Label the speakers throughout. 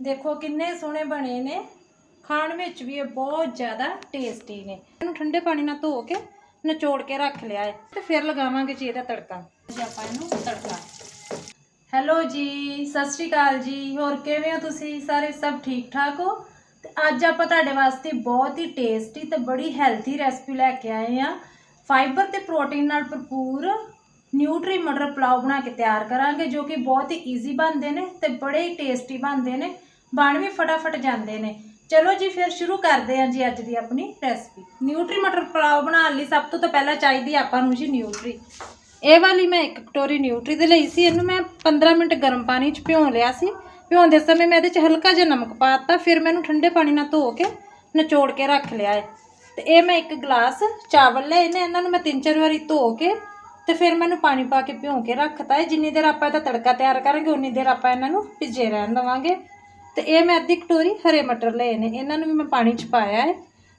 Speaker 1: ਦੇਖੋ ਕਿੰਨੇ ਸੋਹਣੇ ਬਣੇ ਨੇ। ਖਾਣ ਵਿੱਚ ਵੀ ਇਹ ਬਹੁਤ ਜ਼ਿਆਦਾ ਟੇਸਟੀ ਨੇ। ਇਹਨੂੰ ਠੰਡੇ ਪਾਣੀ ਨਾਲ ਧੋ ਕੇ ਨਿਚੋੜ ਕੇ ਰੱਖ ਲਿਆ ਹੈ ਤੇ ਫਿਰ ਲਗਾਵਾਂਗੇ ਜੀ ਇਹਦਾ ਤੜਕਾ। ਜੀ ਆਪਾਂ ਇਹਨੂੰ ਤੜਕਾ। ਹੈਲੋ ਜੀ, ਸਤਿ ਸ਼੍ਰੀ ਅਕਾਲ ਜੀ। ਹੋਰ ਕਿਵੇਂ ਹੋ ਤੁਸੀਂ? ਸਾਰੇ ਸਭ ਠੀਕ ਠਾਕ ਹੋ? ਤੇ ਅੱਜ ਆਪਾਂ ਤੁਹਾਡੇ ਵਾਸਤੇ ਬਹੁਤ ਹੀ ਟੇਸਟੀ ਤੇ ਬੜੀ ਹੈਲਥੀ ਰੈਸਪੀ ਲੈ ਕੇ ਆਏ ਆ ਫਾਈਬਰ ਤੇ ਪ੍ਰੋਟੀਨ ਨਾਲ ਭਰਪੂਰ ਨਿਊਟਰੀ ਮਟਰ ਪਲਾਓ ਬਣਾ ਕੇ ਤਿਆਰ ਕਰਾਂਗੇ, ਜੋ ਕਿ ਬਹੁਤ ਹੀ ਈਜ਼ੀ ਬਣਦੇ ਨੇ ਤੇ ਬੜੇ ਹੀ ਟੇਸਟੀ ਬਣਦੇ ਨੇ। ਬਣ ਵੀ ਫਟਾਫਟ ਜਾਂਦੇ ਨੇ। ਚਲੋ ਜੀ, ਫਿਰ ਸ਼ੁਰੂ ਕਰਦੇ ਹਾਂ ਜੀ ਅੱਜ ਦੀ ਆਪਣੀ ਰੈਸਪੀ ਨਿਊਟਰੀ ਮਟਰ ਪਲਾਓ ਬਣਾਉਣ ਲਈ ਸਭ ਤੋਂ ਤਾਂ ਪਹਿਲਾਂ ਚਾਹੀਦੀ ਆਪਾਂ ਨੂੰ ਜੀ ਨਿਊਟਰੀ। ਇਹ ਵਾਲੀ ਮੈਂ ਇੱਕ ਕਟੋਰੀ ਨਿਊਟਰੀ ਦੇ ਲਈ ਸੀ, ਇਹਨੂੰ ਮੈਂ 15 ਮਿੰਟ ਗਰਮ ਪਾਣੀ 'ਚ ਭਿਉਂ ਲਿਆ ਸੀ। ਭਿਉਂਦੇ ਸਮੇਂ ਮੈਂ ਇਹਦੇ 'ਚ ਹਲਕਾ ਜਿਹਾ ਨਮਕ ਪਾ ਦਿੱਤਾ, ਫਿਰ ਮੈਂ ਇਹਨੂੰ ਠੰਡੇ ਪਾਣੀ ਨਾਲ ਧੋ ਕੇ ਨਿਚੋੜ ਕੇ ਰੱਖ ਲਿਆ ਹੈ। ਤੇ ਇਹ ਮੈਂ ਇੱਕ ਗਲਾਸ ਚਾਵਲ ਲਏ ਨੇ, ਇਹਨਾਂ ਨੂੰ ਮੈਂ ਤਿੰਨ ਚਾਰ ਵਾਰੀ ਧੋ ਕੇ ਤੇ ਫਿਰ ਮੈਨੂੰ ਪਾਣੀ ਪਾ ਕੇ ਭਿਉਂ ਕੇ ਰੱਖਤਾ ਹੈ। ਜਿੰਨੀ ਦੇਰ ਆਪਾਂ ਇਹਦਾ ਤੜਕਾ ਤਿਆਰ ਕਰਾਂਗੇ, ਉਨੀ ਦੇਰ ਆਪਾਂ ਇਹਨਾਂ ਨੂੰ ਭਿੱਜੇ ਰਹਿਣ ਦੇਵਾਂਗੇ। ਤੇ ਇਹ ਮੈਂ ਅੱਧੀ ਕਟੋਰੀ ਹਰੇ ਮਟਰ ਲਏ ਨੇ। ਇਹਨਾਂ ਨੂੰ ਵੀ ਮੈਂ ਪਾਣੀ 'ਚ ਪਾਇਆ ਹੈ।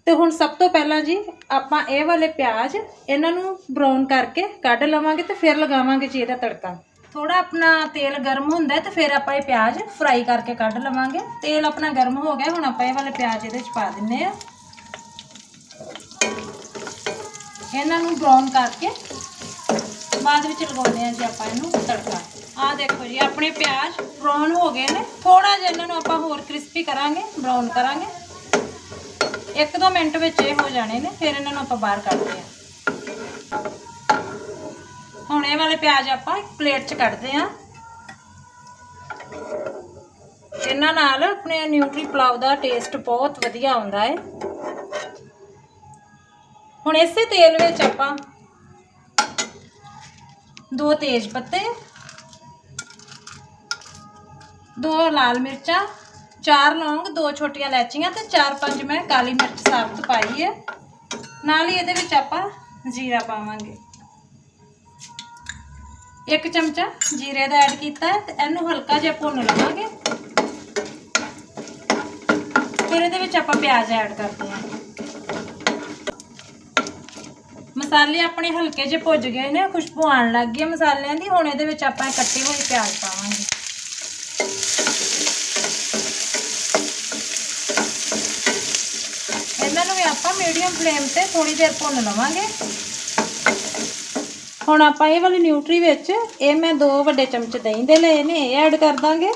Speaker 1: ਤੇ ਹੁਣ ਸਭ ਤੋਂ ਪਹਿਲਾਂ ਜੀ ਆਪਾਂ ਇਹ ਵਾਲੇ ਪਿਆਜ਼ ਇਹਨਾਂ ਨੂੰ ਬਰਾਊਨ ਕਰਕੇ ਕੱਢ ਲਵਾਂਗੇ ਤੇ ਫਿਰ ਲਗਾਵਾਂਗੇ ਜੀ ਇਹਦਾ ਤੜਕਾ। ਥੋੜਾ ਆਪਣਾ ਤੇਲ ਗਰਮ ਹੁੰਦਾ ਹੈ ਤੇ ਫਿਰ ਆਪਾਂ ਇਹ ਪਿਆਜ਼ ਫਰਾਈ ਕਰਕੇ ਕੱਢ ਲਵਾਂਗੇ। ਤੇਲ ਆਪਣਾ ਗਰਮ ਹੋ ਗਿਆ, ਹੁਣ ਆਪਾਂ ਇਹ ਵਾਲੇ ਪਿਆਜ਼ ਇਹਦੇ 'ਚ ਪਾ ਦਿੰਨੇ ਆ। ਇਹਨਾਂ ਨੂੰ ਬਰਾਊਨ ਕਰਕੇ ਬਾਅਦ ਵਿੱਚ ਲਗਾਉਂਦੇ ਆ ਜੀ ਆਪਾਂ ਇਹਨੂੰ ਤੜਕਾ। ਆਹ ਦੇਖੋ ਜੀ, ਆਪਣੇ ਪਿਆਜ਼ ਬਰਾਊਨ ਹੋ ਗਏ ਨੇ। ਥੋੜਾ ਜਿਹਾ ਇਹਨਾਂ ਨੂੰ ਆਪਾਂ ਹੋਰ ਕ੍ਰਿਸਪੀ ਕਰਾਂਗੇ ਬਰਾਊਨ ਕਰਾਂਗੇ। ਇੱਕ ਦੋ ਮਿੰਟ ਵਿੱਚ ਇਹ ਹੋ ਜਾਣੇ ਨੇ, ਫਿਰ ਇਹਨਾਂ ਨੂੰ ਆਪਾਂ ਬਾਹਰ ਕੱਢਦੇ ਆ ਹੁਣ ਇਹ ਵਾਲੇ ਪਿਆਜ਼ ਆਪਾਂ ਇੱਕ ਪਲੇਟ 'ਚ ਕੱਢਦੇ ਆ ਇਹਨਾਂ ਨਾਲ ਆਪਣੇ ਨਿਊਟਰੀ ਪਲਾਉ ਦਾ ਟੇਸਟ ਬਹੁਤ ਵਧੀਆ ਆਉਂਦਾ ਹੈ। ਹੁਣ ਇਸੇ ਤੇਲ ਵਿੱਚ ਆਪਾਂ ਦੋ ਤੇਜ ਪੱਤੇ ਦੋ ਲਾਲ ਮਿਰਚਾਂ, ਚਾਰ ਲੌਂਗ, ਦੋ ਛੋਟੀਆਂ ਇਲਾਚੀਆਂ ਤੇ ਚਾਰ ਪੰਜ ਮੈਂ ਕਾਲੀ ਮਿਰਚ ਸਾਬਤ ਪਾਈ ਹੈ ਨਾਲ ਹੀ ਇਹਦੇ ਵਿੱਚ ਆਪਾਂ ਜੀਰਾ ਪਾਵਾਂਗੇ। ਇੱਕ ਚਮਚਾ ਜੀਰੇ ਦਾ ਐਡ ਕੀਤਾ ਹੈ ਤੇ ਇਹਨੂੰ ਹਲਕਾ ਜਿਹਾ ਭੁੰਨ ਲਵਾਂਗੇ। ਫਿਰ ਇਹਦੇ ਵਿੱਚ ਆਪਾਂ ਪਿਆਜ਼ ਐਡ ਕਰਦੇ ਹਾਂ। ਮਸਾਲੇ ਆਪਣੇ ਹਲਕੇ ਜਿਹੇ ਭੁੱਜ ਗਏ ਨੇ, ਖੁਸ਼ਬੂ ਆਉਣ ਲੱਗ ਗਈ ਹੈ ਮਸਾਲਿਆਂ ਦੀ, ਹੁਣ ਇਹਦੇ ਵਿੱਚ ਆਪਾਂ ਇਹ ਕੱਟੇ ਹੋਏ ਪਿਆਜ਼ ਪਾਵਾਂਗੇ ਇਹਨਾਂ ਨੂੰ ਵੀ ਆਪਾਂ ਮੀਡੀਅਮ ਫਲੇਮ ਤੇ ਥੋੜੀ ਦੇਰ ਭੁੰਨ ਲਵਾਂਗੇ। ਹੁਣ ਆਪਾਂ ਇਹ ਵਾਲੀ ਨਿਊਟਰੀ ਵਿੱਚ ਇਹ ਮੈਂ ਦੋ ਵੱਡੇ ਚਮਚ ਦਹੀਂ ਦੇ ਲਏ ਨੇ, ਇਹ ਐਡ ਕਰ ਦਾਂਗੇ।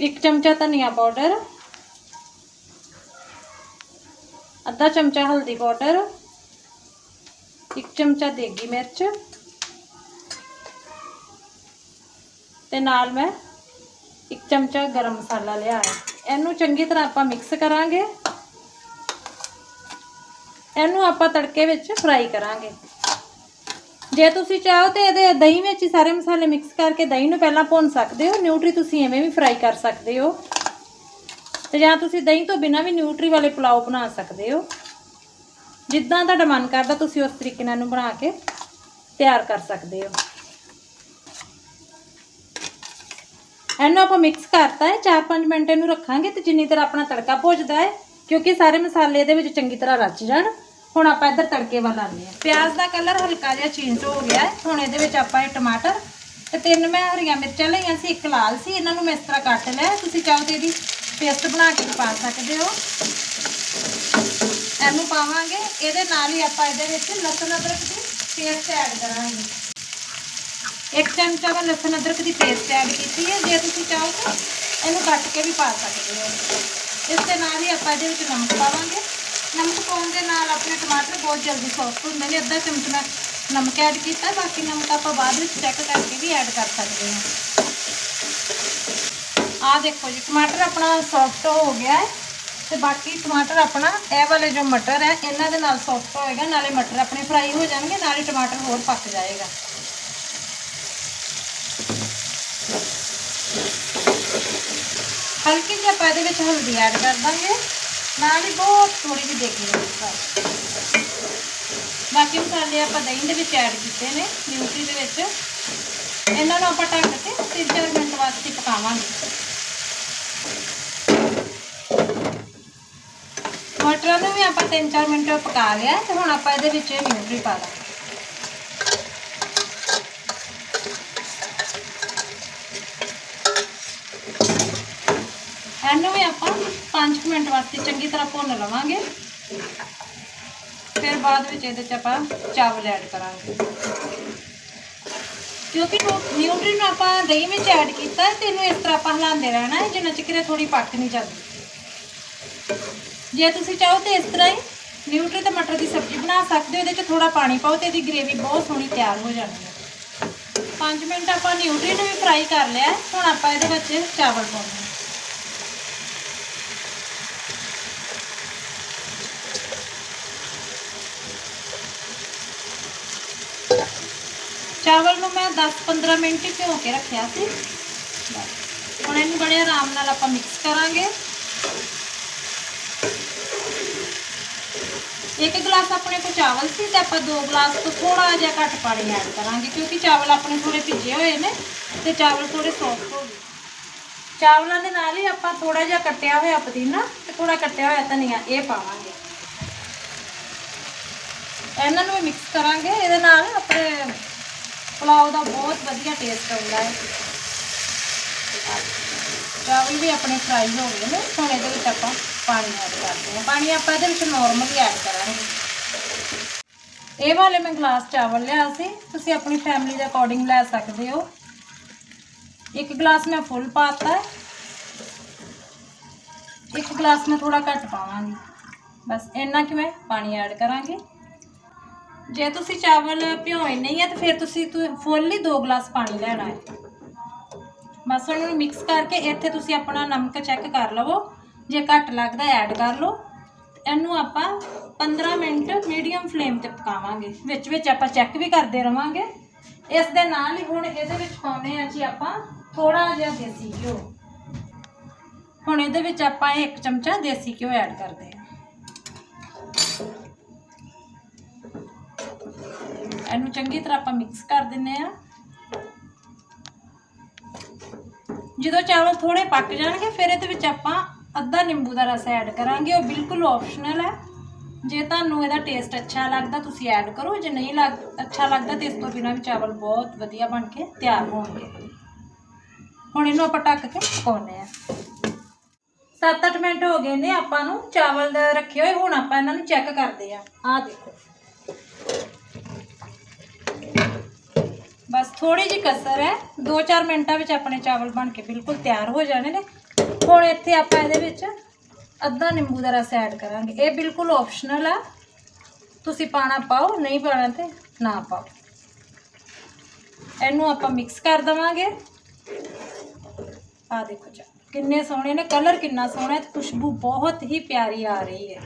Speaker 1: ਇੱਕ ਚਮਚਾ ਧਨੀਆ ਪਾਊਡਰ, ਅੱਧਾ ਚਮਚਾ ਹਲਦੀ ਪਾਊਡਰ, ਇੱਕ ਚਮਚਾ ਦੇਗੀ ਮਿਰਚ ਤੇ ਨਾਲ ਮੈਂ ਇੱਕ ਚਮਚਾ ਗਰਮ ਮਸਾਲਾ ਲਿਆ ਹੈ। ਇਹਨੂੰ ਚੰਗੀ ਤਰ੍ਹਾਂ ਆਪਾਂ ਮਿਕਸ ਕਰਾਂਗੇ। ਇਹਨੂੰ ਆਪਾਂ ਤੜਕੇ ਵਿੱਚ ਫਰਾਈ ਕਰਾਂਗੇ। ਜੇ ਤੁਸੀਂ ਚਾਹੋ ਤੇ ਇਹਦੇ ਦਹੀਂ ਵਿੱਚ ਹੀ ਸਾਰੇ ਮਸਾਲੇ ਮਿਕਸ ਕਰਕੇ ਦਹੀਂ ਨੂੰ ਪਹਿਲਾਂ ਭੁੰਨ ਸਕਦੇ ਹੋ। ਨਿਊਟਰੀ ਤੁਸੀਂ ਐਵੇਂ ਵੀ ਫਰਾਈ ਕਰ ਸਕਦੇ ਹੋ। ਤੇ ਜਾਂ ਤੁਸੀਂ ਦਹੀਂ ਤੋਂ ਬਿਨਾਂ ਵੀ ਨਿਊਟਰੀ ਵਾਲੇ ਪੁਲਾਓ ਬਣਾ ਸਕਦੇ ਹੋ। ਜਿੱਦਾਂ ਤੁਹਾਡਾ ਮਨ ਕਰਦਾ ਤੁਸੀਂ ਉਸ ਤਰੀਕੇ ਨਾਲ ਇਹਨੂੰ ਬਣਾ ਕੇ ਤਿਆਰ ਕਰ ਸਕਦੇ ਹੋ। ਇਹਨੂੰ ਆਪਾਂ ਮਿਕਸ ਕਰਤਾ ਹੈ 4-5 ਮਿੰਟ ਇਹਨੂੰ ਰੱਖਾਂਗੇ ਤੇ ਜਿੰਨੀ ਤਰ੍ਹਾਂ ਆਪਣਾ ਤੜਕਾ ਭੁੱਜਦਾ ਹੈ, ਕਿਉਂਕਿ ਸਾਰੇ ਮਸਾਲੇ ਇਹਦੇ ਵਿੱਚ ਚੰਗੀ ਤਰ੍ਹਾਂ ਰਚ ਜਾਣ। ਹੁਣ ਆਪਾਂ ਇੱਧਰ ਤੜਕੇ ਵੱਲ ਆਉਂਦੇ ਹਾਂ। ਪਿਆਜ਼ ਦਾ ਕਲਰ ਹਲਕਾ ਜਿਹਾ ਚੇਂਜ ਹੋ ਗਿਆ ਹੈ। ਹੁਣ ਇਹਦੇ ਵਿੱਚ ਆਪਾਂ ਇਹ ਟਮਾਟਰ ਤੇ ਤਿੰਨ ਮੈਂ ਹਰੀਆਂ ਮਿਰਚਾਂ ਲਈਆਂ ਸੀ, ਇੱਕ ਲਾਲ ਸੀ। ਇਹਨਾਂ ਨੂੰ ਮੈਂ ਇਸ ਤਰ੍ਹਾਂ ਕੱਟ ਲਿਆ ਤੁਸੀਂ ਚਾਹੋ ਤੇ ਇਹਦੀ ਪੇਸਟ ਬਣਾ ਕੇ ਵੀ ਪਾ ਸਕਦੇ ਹੋ। ਇਹਨੂੰ ਪਾਵਾਂਗੇ। ਇਹਦੇ ਨਾਲ ਹੀ ਆਪਾਂ ਇਹਦੇ ਵਿੱਚ ਲਸਣ ਅਦਰਕ ਦੀ ਪੇਸਟ ਐਡ ਕਰਾਂਗੇ। ਇੱਕ ਚਮਚਾ ਮੈਂ ਲਸਣ ਅਦਰਕ ਦੀ ਪੇਸਟ ਐਡ ਕੀਤੀ ਹੈ। ਜੇ ਤੁਸੀਂ ਚਾਹੋ ਤਾਂ ਇਹਨੂੰ ਕੱਟ ਕੇ ਵੀ ਪਾ ਸਕਦੇ ਹੋ। ਇਸ ਦੇ ਨਾਲ ਹੀ ਆਪਾਂ ਇਹਦੇ ਵਿੱਚ ਨਮਕ ਪਾਵਾਂਗੇ। ਨਮਕ ਪਾਉਣ ਦੇ ਨਾਲ ਆਪਣੇ ਟਮਾਟਰ ਬਹੁਤ ਜਲਦੀ ਸੌਫਟ ਹੁੰਦੇ ਨੇ। ਅੱਧਾ ਚਮਚ ਮੈਂ ਨਮਕ ਐਡ ਕੀਤਾ। ਬਾਕੀ ਨਮਕ ਆਪਾਂ ਬਾਅਦ ਵਿੱਚ ਚੈੱਕ ਕਰਕੇ ਵੀ ਐਡ ਕਰ ਸਕਦੇ ਹਾਂ। ਆਹ ਦੇਖੋ ਜੀ, ਟਮਾਟਰ ਆਪਣਾ ਸੌਫਟ ਹੋ ਗਿਆ ਹੈ। ਤੇ ਬਾਕੀ ਟਮਾਟਰ ਆਪਣਾ, ਇਹ ਵਾਲੇ ਜੋ ਮਟਰ ਹੈ, ਇਹਨਾਂ ਦੇ ਨਾਲ ਸੌਫਟ ਹੋਏਗਾ। ਨਾਲੇ ਮਟਰ ਆਪਣੇ ਫਰਾਈ ਹੋ ਜਾਣਗੇ, ਨਾਲੇ ਟਮਾਟਰ ਹੋਰ ਪੱਕ ਜਾਏਗਾ। ਹਲਕੀ ਜਿਹੀ ਆਪਾਂ ਇਹਦੇ ਵਿੱਚ ਹਲਦੀ ਐਡ ਕਰ ਦਾਂਗੇ। ਨਾਲ ਹੀ ਬਹੁਤ ਥੋੜੀ ਜਿਹੀ ਦੇਗੀ ਬਾਕੀ ਮਸਾਲੇ ਆਪਾਂ ਦਹੀਂ ਦੇ ਵਿੱਚ ਐਡ ਕੀਤੇ ਨੇ, ਨਿਊਟਰੀ ਦੇ ਵਿੱਚ। ਇਹਨਾਂ ਨੂੰ ਆਪਾਂ ਢੱਕ ਕੇ 3-4 ਮਿੰਟ ਵਾਸਤੇ ਪਕਾਵਾਂਗੇ। ਮਟਰਾਂ ਨੂੰ ਵੀ ਆਪਾਂ 3-4 ਮਿੰਟ ਪਕਾ ਲਿਆ ਤੇ ਹੁਣ ਆਪਾਂ ਇਹਦੇ ਵਿੱਚ ਨਿਊਟਰੀ ਪਾ ਦਾਂਗੇ। ਇਹਨੂੰ ਵੀ ਆਪਾਂ 5 ਮਿੰਟ ਵਾਸਤੇ ਚੰਗੀ ਤਰ੍ਹਾਂ ਭੁੰਨ ਲਵਾਂਗੇ। ਫਿਰ ਬਾਅਦ ਵਿੱਚ ਇਹਦੇ ਚ ਆਪਾਂ ਚਾਵਲ ਐਡ ਕਰਾਂਗੇ। ਕਿਉਂਕਿ ਉਹ ਨਿਊਟਰੀ ਨੂੰ ਆਪਾਂ ਦਹੀਂ ਵਿੱਚ ਐਡ ਕੀਤਾ ਹੈ ਤੇ ਇਹਨੂੰ ਇਸ ਤਰ੍ਹਾਂ ਆਪਾਂ ਹਿਲਾਉਂਦੇ ਰਹਿਣਾ ਹੈ, ਜਿੰਨਾ ਚਿਰ ਇਹ ਥੋੜੀ ਪੱਕ ਨਹੀਂ ਜਾਂਦੀ। ਜੇ ਤੁਸੀਂ ਚਾਹੋ ਤੇ ਇਸ ਤਰ੍ਹਾਂ ਹੀ ਨਿਊਟਰੀ ਤੇ ਮਟਰ ਦੀ ਸਬਜ਼ੀ ਬਣਾ ਸਕਦੇ ਹੋ, ਇਹਦੇ ਚ ਥੋੜਾ ਪਾਣੀ ਪਾਓ ਤੇ ਇਹਦੀ ਗ੍ਰੇਵੀ ਬਹੁਤ ਸੋਹਣੀ ਤਿਆਰ ਹੋ ਜਾਂਦੀ ਹੈ। 5 ਮਿੰਟ ਆਪਾਂ ਨਿਊਟਰੀ ਨੂੰ ਵੀ ਫਰਾਈ ਕਰ ਲਿਆ ਹੁਣ ਆਪਾਂ ਇਹਦੇ ਵਿੱਚ ਚਾਵਲ ਪਾਉਣੇ ਆ ਚਾਵਲ ਨੂੰ ਮੈਂ 10-15 ਮਿੰਟ ਹੀ ਭਿਓ ਕੇ ਰੱਖਿਆ ਸੀ। ਹੁਣ ਇਹਨੂੰ ਬੜੇ ਆਰਾਮ ਨਾਲ ਆਪਾਂ ਮਿਕਸ ਕਰਾਂਗੇ। ਇੱਕ ਗਲਾਸ ਆਪਣੇ ਕੋਲ ਚਾਵਲ ਸੀ ਤੇ ਆਪਾਂ ਦੋ ਗਲਾਸ ਤੋਂ ਥੋੜਾ ਜਿਹਾ ਘੱਟ ਪਾਣੀ ਐਡ ਕਰਾਂਗੇ ਕਿਉਂਕਿ ਚਾਵਲ ਆਪਣੇ ਥੋੜੇ ਭਿੱਜੇ ਹੋਏ ਨੇ ਤੇ ਚਾਵਲ ਥੋੜੇ ਸੌਫਟ ਹੋ ਗਏ। ਚਾਵਲਾਂ ਦੇ ਨਾਲ ਹੀ ਆਪਾਂ ਥੋੜਾ ਜਿਹਾ ਕੱਟਿਆ ਹੋਇਆ ਪੁਦੀਨਾ ਤੇ ਥੋੜਾ ਕੱਟਿਆ ਹੋਇਆ ਧਨੀਆ ਇਹ ਪਾਵਾਂਗੇ। ਇਹਨਾਂ ਨੂੰ ਵੀ ਮਿਕਸ ਕਰਾਂਗੇ, ਇਹਦੇ ਨਾਲ ਆਪਣੇ ਪੁਲਾਓ ਦਾ ਬਹੁਤ ਵਧੀਆ ਟੇਸਟ ਆਉਂਦਾ ਹੈ। ਚਾਵਲ ਵੀ ਆਪਣੇ ਫਰਾਈ ਹੋ ਗਏ ਨੇ, ਹੁਣ ਇਹਦੇ ਵਿੱਚ ਆਪਾਂ ਪਾਣੀ ਐਡ ਕਰਦੇ ਹਾਂ। ਪਾਣੀ ਆਪਾਂ ਇਹਦੇ ਵਿੱਚ ਨਾਰਮਲੀ ਐਡ ਕਰਾਂਗੇ। ਇਹ ਵਾਲੇ ਮੈਂ ਗਲਾਸ ਚਾਵਲ ਲਿਆ ਸੀ, ਤੁਸੀਂ ਆਪਣੀ ਫੈਮਿਲੀ ਦੇ ਅਕੋਰਡਿੰਗ ਲੈ ਸਕਦੇ ਹੋ। ਇੱਕ ਗਲਾਸ ਮੈਂ ਫੁੱਲ ਪਾਤਾ ਹੈ। ਇੱਕ ਗਲਾਸ ਮੈਂ ਥੋੜਾ ਘੱਟ ਪਾਵਾਂਗੀ। ਬਸ ਇੰਨਾ ਕਿ ਮੈਂ ਪਾਣੀ ਐਡ ਕਰਾਂਗੀ। ਜੇ ਤੁਸੀਂ ਚਾਵਲ ਭਿਓਏ ਨਹੀਂ ਹੈ ਤਾਂ ਫਿਰ ਤੁਸੀਂ ਫੁੱਲ ਹੀ ਦੋ ਗਲਾਸ ਪਾਣੀ ਲੈਣਾ ਹੈ। ਬਸ ਉਹਨਾਂ ਨੂੰ ਮਿਕਸ ਕਰਕੇ ਇੱਥੇ ਤੁਸੀਂ ਆਪਣਾ ਨਮਕ ਚੈੱਕ ਕਰ ਲਵੋ। ਜੇ ਘੱਟ ਲੱਗਦਾ ਐਡ ਕਰ ਲਓ। ਇਹਨੂੰ ਆਪਾਂ 15 ਮਿੰਟ ਮੀਡੀਅਮ ਫਲੇਮ ਤੇ ਪਕਾਵਾਂਗੇ। ਵਿੱਚ ਵਿੱਚ ਆਪਾਂ ਚੈੱਕ ਵੀ ਕਰਦੇ ਰਵਾਂਗੇ। ਇਸ ਦੇ ਨਾਲ ਹੀ ਹੁਣ ਇਹਦੇ ਵਿੱਚ ਪਾਉਣੇ ਆ ਜੀ ਆਪਾਂ ਥੋੜਾ ਜਿਹਾ ਦੇਸੀ ਘਿਓ। ਹੁਣ ਇਹਦੇ ਵਿੱਚ ਆਪਾਂ ਇੱਕ ਚਮਚਾ ਦੇਸੀ ਘਿਓ ਐਡ ਕਰਦੇ ਇਹਨੂੰ ਚੰਗੀ ਤਰ੍ਹਾਂ ਆਪਾਂ ਮਿਕਸ ਕਰ ਦਿੰਨੇ ਆ ਜਦੋਂ ਚਾਵਲ ਥੋੜੇ ਪੱਕ ਜਾਣਗੇ, ਫਿਰ ਇਹਦੇ ਵਿੱਚ ਆਪਾਂ ਅੱਧਾ ਨਿੰਬੂ ਦਾ ਰਸ ਐਡ ਕਰਾਂਗੇ। ਉਹ ਬਿਲਕੁਲ ਆਪਸ਼ਨਲ ਹੈ। ਜੇ ਤੁਹਾਨੂੰ ਇਹਦਾ ਟੇਸਟ ਅੱਛਾ ਲੱਗਦਾ, ਤੁਸੀਂ ਐਡ ਕਰੋ। ਜੇ ਨਹੀਂ ਲੱਗ, ਅੱਛਾ ਲੱਗਦਾ, ਤੇ ਇਸ ਤੋਂ ਬਿਨਾਂ ਵੀ ਚਾਵਲ ਬਹੁਤ ਵਧੀਆ ਬਣ ਕੇ ਤਿਆਰ ਹੋਣਗੇ। ਹੁਣ ਇਹਨੂੰ ਆਪਾਂ ਢੱਕ ਕੇ ਪਕਾਉਨੇ ਆ 7-8 ਮਿੰਟ ਹੋ ਗਏ ਨੇ ਆਪਾਂ ਨੂੰ ਚਾਵਲ ਰੱਖੇ ਹੋਏ। ਹੁਣ ਆਪਾਂ ਇਹਨਾਂ ਨੂੰ ਚੈੱਕ ਕਰਦੇ ਆ ਆਹ ਦੇਖੋ। ਬਸ ਥੋੜੀ ਜਿਹੀ ਕਸਰ ਹੈ। 2-4 ਮਿੰਟਾਂ ਵਿੱਚ ਆਪਣੇ ਚਾਵਲ ਬਣ ਕੇ ਬਿਲਕੁਲ ਤਿਆਰ ਹੋ ਜਾਣੇ ਨੇ। ਹੁਣ ਇੱਥੇ ਆਪਾਂ ਇਹਦੇ ਵਿੱਚ ਅੱਧਾ ਨਿੰਬੂ ਦਾ ਰਸ ਐਡ ਕਰਾਂਗੇ। ਇਹ ਬਿਲਕੁਲ ਆਪਸ਼ਨਲ ਆ। ਤੁਸੀਂ ਪਾਣਾ ਪਾਓ, ਨਹੀਂ ਪਾਣਾ ਤੇ ਨਾ ਪਾਓ। ਇਹਨੂੰ ਆਪਾਂ ਮਿਕਸ ਕਰ ਦਵਾਂਗੇ। ਆ ਦੇਖੋ ਜੀ, ਕਿੰਨੇ ਸੋਹਣੇ ਨੇ ਕਲਰ ਕਿੰਨਾ ਸੋਹਣਾ ਹੈ ਤੇ ਖੁਸ਼ਬੂ ਬਹੁਤ ਹੀ ਪਿਆਰੀ ਆ ਰਹੀ ਹੈ।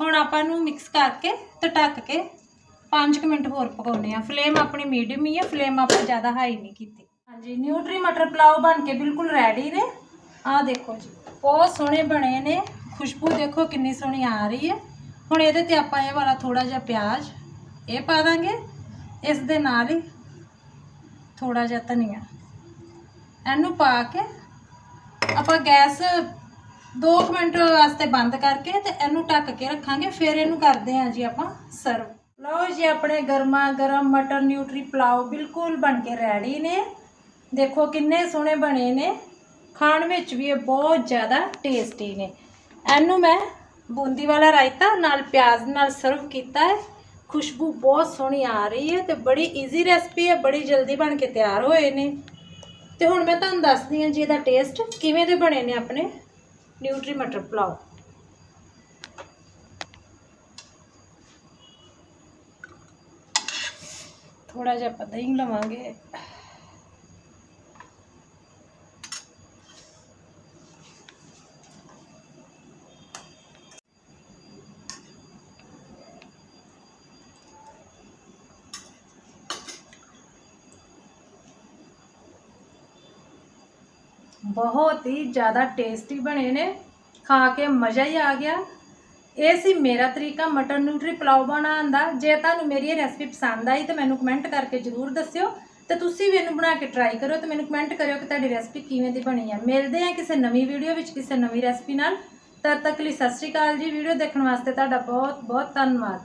Speaker 1: ਹੁਣ ਆਪਾਂ ਇਹਨੂੰ ਮਿਕਸ ਕਰਕੇ ਤੇ ਢੱਕ ਕੇ 5 ਮਿੰਟ ਹੋਰ ਪਕਾਉਨੇ ਆ ਫਲੇਮ ਆਪਣੀ ਮੀਡੀਅਮ ਹੀ ਹੈ ਫਲੇਮ ਆਪਾਂ ਜ਼ਿਆਦਾ ਹਾਈ ਨਹੀਂ ਕੀਤੀ। ਹਾਂਜੀ, ਨਿਊਟਰੀ ਮਟਰ ਪਲਾਓ ਬਣ ਕੇ ਬਿਲਕੁਲ ਰੈਡੀ ਨੇ। ਆਹ ਦੇਖੋ ਜੀ, ਬਹੁਤ ਸੋਹਣੇ ਬਣੇ ਨੇ। ਖੁਸ਼ਬੂ ਦੇਖੋ ਕਿੰਨੀ ਸੋਹਣੀ ਆ ਰਹੀ ਹੈ। ਹੁਣ ਇਹਦੇ ਤੇ ਆਪਾਂ ਇਹ ਵਾਲਾ ਥੋੜਾ ਜਿਹਾ ਪਿਆਜ਼ ਇਹ ਪਾ ਦਾਂਗੇ। ਇਸ ਦੇ ਨਾਲ ਹੀ ਥੋੜਾ ਜਿਹਾ ਧਨੀਆ। ਇਹਨੂੰ ਪਾ ਕੇ ਆਪਾਂ ਗੈਸ 2 ਮਿੰਟ ਵਾਸਤੇ ਬੰਦ ਕਰਕੇ ਤੇ ਇਹਨੂੰ ਢੱਕ ਕੇ ਰੱਖਾਂਗੇ। ਫਿਰ ਇਹਨੂੰ ਕਰਦੇ ਹਾਂ ਜੀ ਆਪਾਂ ਸਰਵ ਲਓ ਜੀ, ਆਪਣੇ ਗਰਮਾ ਗਰਮ ਮਟਰ ਨਿਊਟਰੀ ਪਲਾਓ ਬਿਲਕੁਲ ਬਣ ਕੇ ਰੈਡੀ ਨੇ। ਦੇਖੋ ਕਿੰਨੇ ਸੋਹਣੇ ਬਣੇ ਨੇ। ਖਾਣ ਵਿੱਚ ਵੀ ਇਹ ਬਹੁਤ ਜ਼ਿਆਦਾ ਟੇਸਟੀ ਨੇ। ਇਹਨੂੰ ਮੈਂ ਬੂੰਦੀ ਵਾਲਾ ਰਾਇਤਾ ਨਾਲ ਪਿਆਜ਼ ਨਾਲ ਸਰਵ ਕੀਤਾ ਹੈ। ਖੁਸ਼ਬੂ ਬਹੁਤ ਸੋਹਣੀ ਆ ਰਹੀ ਹੈ ਤੇ ਬੜੀ ਈਜ਼ੀ ਰੈਸਪੀ ਹੈ, ਬੜੀ ਜਲਦੀ ਬਣ ਕੇ ਤਿਆਰ ਹੋਏ ਨੇ। ਤੇ ਹੁਣ ਮੈਂ ਤੁਹਾਨੂੰ ਦੱਸਦੀ ਹਾਂ ਜੀ ਇਹਦਾ ਟੇਸਟ ਕਿਵੇਂ ਦੇ ਬਣੇ ਨੇ ਆਪਣੇ ਨਿਊਟਰੀ ਮਟਰ ਪਲਾਓ। ਥੋੜਾ ਜਿਹਾ ਆਪਾਂ ਦਹੀਂ ਲਵਾਂਗੇ। ਬਹੁਤ ਹੀ ਜ਼ਿਆਦਾ ਟੇਸਟੀ ਬਣੇ ਨੇ। ਖਾ ਕੇ ਮਜ਼ਾ ਹੀ ਆ ਗਿਆ। ਇਹ ਸੀ ਮੇਰਾ ਤਰੀਕਾ, ਮਟਰ ਨਿਊਟਰੀ ਪਲਾਓ ਬਣਾਉਣ ਦਾ। ਜੇ ਤੁਹਾਨੂੰ ਮੇਰੀ ਇਹ ਰੈਸਪੀ ਪਸੰਦ ਆਈ ਤਾਂ ਮੈਨੂੰ ਕਮੈਂਟ ਕਰਕੇ ਜਰੂਰ ਦੱਸਿਓ ਤੇ ਤੁਸੀਂ ਵੀ ਇਹਨੂੰ ਬਣਾ ਕੇ ਟਰਾਈ ਕਰਿਓ ਤੇ ਮੈਨੂੰ ਕਮੈਂਟ ਕਰਿਓ ਕਿ ਤੁਹਾਡੀ ਰੈਸਪੀ ਕਿਵੇਂ ਦੀ ਬਣੀ ਹੈ ਮਿਲਦੇ ਹਾਂ ਕਿਸੇ ਨਵੀਂ ਵੀਡੀਓ ਵਿੱਚ ਕਿਸੇ ਨਵੀਂ ਰੈਸਪੀ ਨਾਲ। ਤਦ ਤੱਕ ਲਈ ਸਤਿ ਸ਼੍ਰੀ ਅਕਾਲ ਜੀ। ਵੀਡੀਓ ਦੇਖਣ ਵਾਸਤੇ ਤੁਹਾਡਾ ਬਹੁਤ ਬਹੁਤ ਧੰਨਵਾਦ।